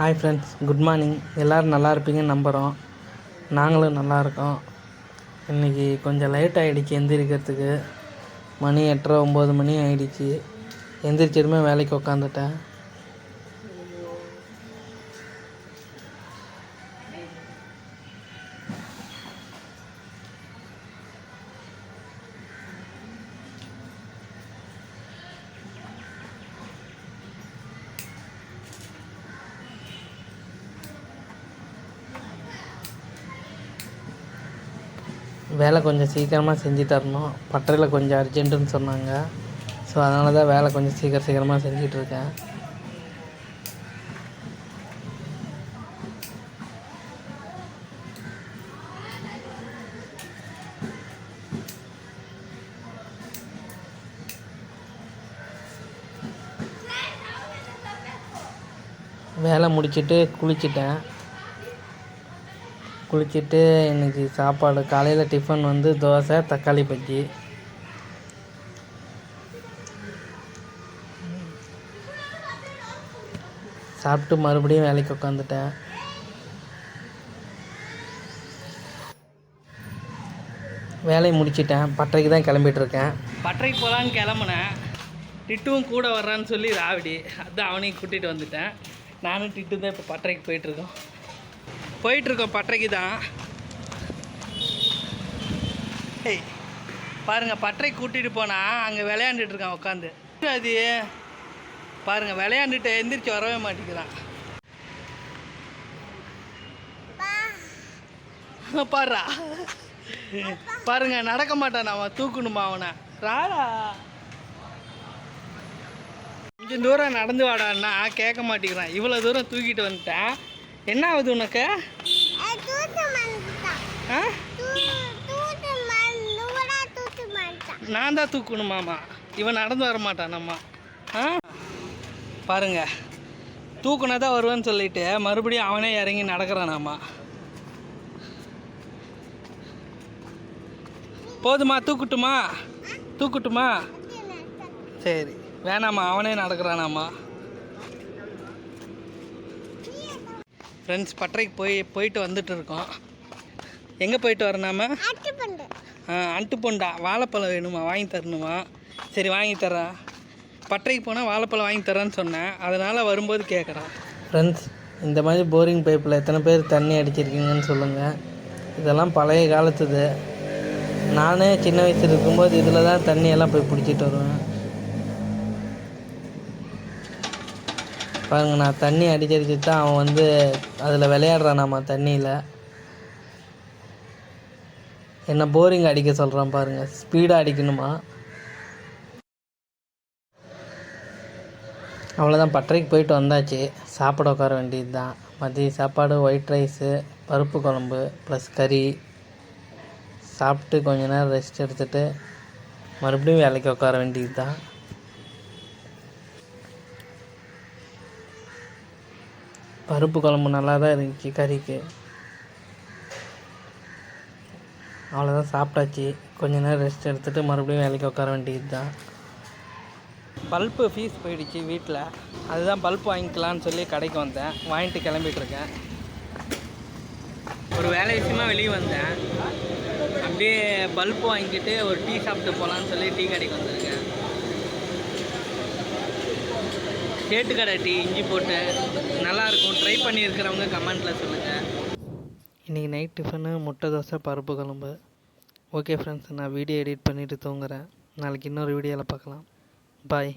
Hi friends good morning எல்லோரும் நல்லா இருப்பீங்கன்னு நம்புகிறோம் நாங்களும் நல்லா இருக்கோம். இன்றைக்கி கொஞ்சம் லேட் ஆகிடுச்சு எந்திரிக்கிறதுக்கு. மணி எட்டரை ஒம்பது மணி ஆகிடுச்சு எந்திரிச்சதுமே வேலைக்கு உக்காந்துட்டேன். வேலை கொஞ்சம் சீக்கிரமாக செஞ்சு தரணும். பட்டறையில் கொஞ்சம் அர்ஜென்ட்டுன்னு சொன்னாங்க. ஸோ அதனால தான் வேலை கொஞ்சம் சீக்கிரம் சீக்கிரமாக செஞ்சிட்ருக்கேன் வேலை முடிச்சுட்டு குளிச்சிட்டேன். குளிச்சுட்டு இன்றைக்கி சாப்பாடு காலையில் டிஃபன் வந்து தோசை தக்காளி பஜ்ஜி. சாப்பிட்டு மறுபடியும் வேலைக்கு உட்காந்துட்டேன் வேலையை முடிச்சிட்டேன். பட்டறைக்கு தான் கிளம்பிட்டுருக்கேன் பட்டறைக்கு போகலான்னு கிளம்புனேன். டிட்டுவும் கூட வர்றான்னு சொல்லி ராவிடி அதான் அவனையும் கூட்டிகிட்டு வந்துட்டேன். நானும் டிட்டு தான் இப்போ பட்டறைக்கு போயிட்டுருக்கோம் போயிட்டுருக்கோம் பட்டறைக்கு தான். ஏய் பாருங்கள் பட்டறைக்கு கூட்டிகிட்டு போனால் அங்கே விளையாண்டுட்டு இருக்கான் உட்காந்து அது பாருங்கள் விளையாண்டுட்டு எந்திரிச்சு வரவே மாட்டேங்கிறான். பாருடா. பாருங்க நடக்க மாட்டான் அவன் தூக்கணுமா அவனை. ராடா கொஞ்சம் தூரம் நடந்து வாடான்னா கேட்க மாட்டேங்கிறான். இவ்வளோ தூரம் தூக்கிட்டு வந்துட்டேன். என்ன ஆகுது உனக்கு? ஆ நான் தான் தூக்கணுமாமா இவன் நடந்து வர மாட்டான் நம்ம. ஆ? பாருங்க. தூக்குனா தான் வருவேன்னு சொல்லிட்டு மறுபடியும் அவனே இறங்கி நடக்கிறானாமா போதுமா தூக்கட்டுமா? தூக்கட்டுமா? சரி. வேணாம்மா அவனே நடக்கிறானாம்மா ஃப்ரெண்ட்ஸ் பட்டறைக்கு போய் போயிட்டு வந்துட்டு இருக்கோம் எங்கே போயிட்டு வரனாம ஆ அண்டு பொண்டா வாழைப்பழம் வேணுமா? வாங்கி தரணுமா? சரி வாங்கி தரேன் பட்டறைக்கு போனால் வாழைப்பழம் வாங்கி தரேன்னு சொன்னேன். அதனால் வரும்போது கேட்குறான் ஃப்ரெண்ட்ஸ் இந்த மாதிரி போரிங் பைப்பில் எத்தனை பேர் தண்ணி அடிச்சிருக்கீங்கன்னு சொல்லுங்கள் இதெல்லாம் பழைய காலத்துது. நானே சின்ன வயசு இருக்கும்போது இதில் தான் தண்ணியெல்லாம் போய் பிடிச்சிட்டு வருவேன். பாருங்க நான் தண்ணி அடிச்சு அடிச்சு தான் அவன் வந்து அதில் விளையாடுறான் நம்ம தண்ணியில். என்ன போரிங் அடிக்க சொல்கிறான் பாருங்கள் ஸ்பீடாக அடிக்கணுமா? அவ்வளோதான் பட்டறைக்கு போயிட்டு வந்தாச்சு. சாப்பிட உட்கார வேண்டியது தான். மதிய சாப்பாடு ஒயிட் ரைஸு பருப்பு குழம்பு ப்ளஸ் கறி சாப்பிட்டு கொஞ்ச நேரம் ரெஸ்ட் எடுத்துகிட்டு மறுபடியும் வேலைக்கு உட்கார வேண்டியது தான். பருப்பு குழம்பு நல்லா தான் இருந்துச்சு கறிக்கு. அவ்வளோதான் சாப்பிட்டாச்சு. கொஞ்ச நேரம் ரெஸ்ட் எடுத்துகிட்டு மறுபடியும் வேலைக்கு உட்கார வேண்டியது தான் பல்ப்பு ஃபீஸ் போயிடுச்சு வீட்டில் அதுதான் பல்ப் வாங்கிக்கலான்னு சொல்லி கடைக்கு வந்தேன். வாங்கிட்டு கிளம்பிட்டுருக்கேன் ஒரு வேலை விஷயமா வெளியே வந்தேன். அப்படியே பல்ப் வாங்கிட்டு ஒரு டீ சாப்பிட்டு போகலான்னு சொல்லி டீ கடைக்கு வந்திருக்கேன். கேட்டு கடாட்டி டீ இஞ்சி போட்டு நல்லாயிருக்கும். ட்ரை பண்ணியிருக்கிறவங்க கமெண்ட்டில் சொல்லுங்கள் இன்றைக்கி நைட் டிஃபனு முட்டை தோசை பருப்பு குழம்பு. ஓகே ஃப்ரெண்ட்ஸ் நான் வீடியோ எடிட் பண்ணிவிட்டு தூங்குறேன். நாளைக்கு இன்னொரு வீடியோவில் பார்க்கலாம். பாய்